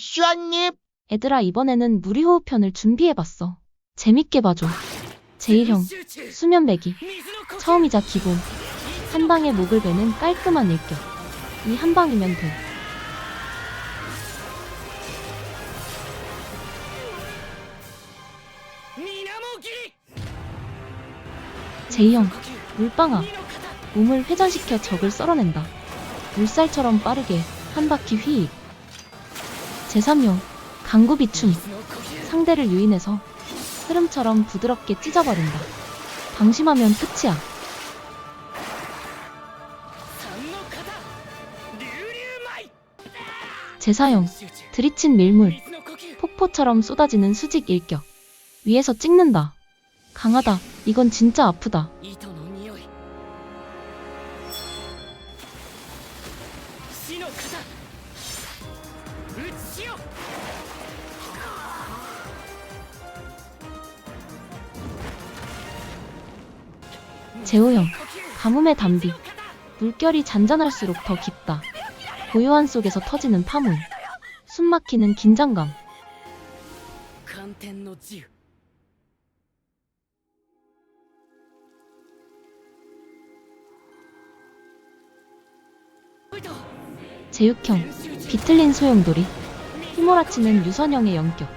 슈아님. 애들아 이번에는 무리호흡 편을 준비해봤어. 재밌게 봐줘. 제일형, 수면 배기. 처음이자 기본. 한 방에 목을 베는 깔끔한 일격. 이 한 방이면 돼. 제이형, 물방아. 몸을 회전시켜 적을 썰어낸다. 물살처럼 빠르게 한 바퀴 휘익. 제3형, 강구 비춤. 상대를 유인해서 흐름처럼 부드럽게 찢어버린다. 방심하면 끝이야. 제4형, 들이친 밀물. 폭포처럼 쏟아지는 수직 일격. 위에서 찍는다. 강하다. 이건 진짜 아프다. 으치요! 재호형, 가뭄의 담비. 물결이 잔잔할수록 더 깊다. 고요한 속에서 터지는 파문. 숨막히는 긴장감. 제육형, 비틀린 소용돌이. 휘몰아치는 유선형의 연격.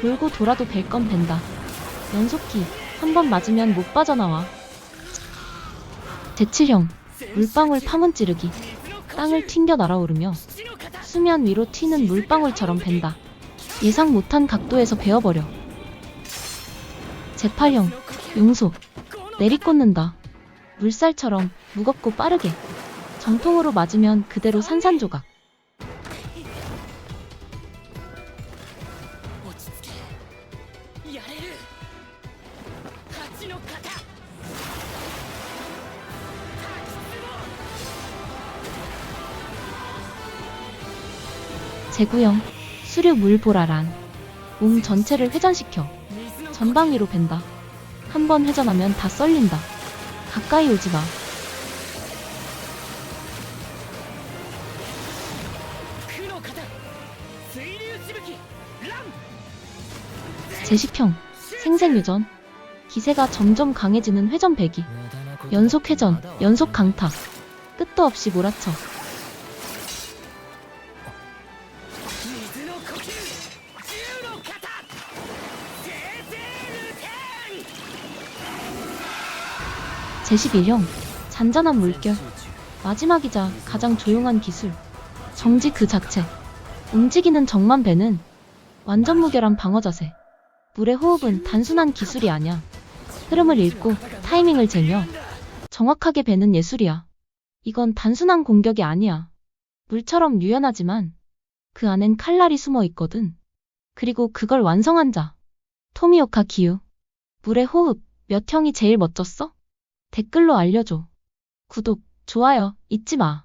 돌고 돌아도 벨건 벤다. 연속기, 한 번 맞으면 못 빠져나와. 제칠형, 물방울 파문 찌르기. 땅을 튕겨 날아오르며 수면 위로 튀는 물방울처럼 벤다. 예상 못한 각도에서 베어버려. 제8형, 용소. 내리꽂는다. 물살처럼 무겁고 빠르게. 정통으로 맞으면 그대로 산산조각. やれる蜂の型 제구형, 수류 물보라란. 몸 전체를 회전시켜 水の 전방 위로 벤다. 한 번 회전하면 다 썰린다. 가까이 오지 마. 제10형 생생유전. 기세가 점점 강해지는 회전 배기. 연속 회전 연속 강타. 끝도 없이 몰아쳐. 제11형 잔잔한 물결. 마지막이자 가장 조용한 기술. 정지 그 자체. 움직이는 정만 배는 완전 무결한 방어 자세. 물의 호흡은 단순한 기술이 아니야. 흐름을 읽고 타이밍을 재며 정확하게 배는 예술이야. 이건 단순한 공격이 아니야. 물처럼 유연하지만 그 안엔 칼날이 숨어 있거든. 그리고 그걸 완성한 자. 토미오카 기유. 물의 호흡 몇 형이 제일 멋졌어? 댓글로 알려줘. 구독, 좋아요 잊지 마.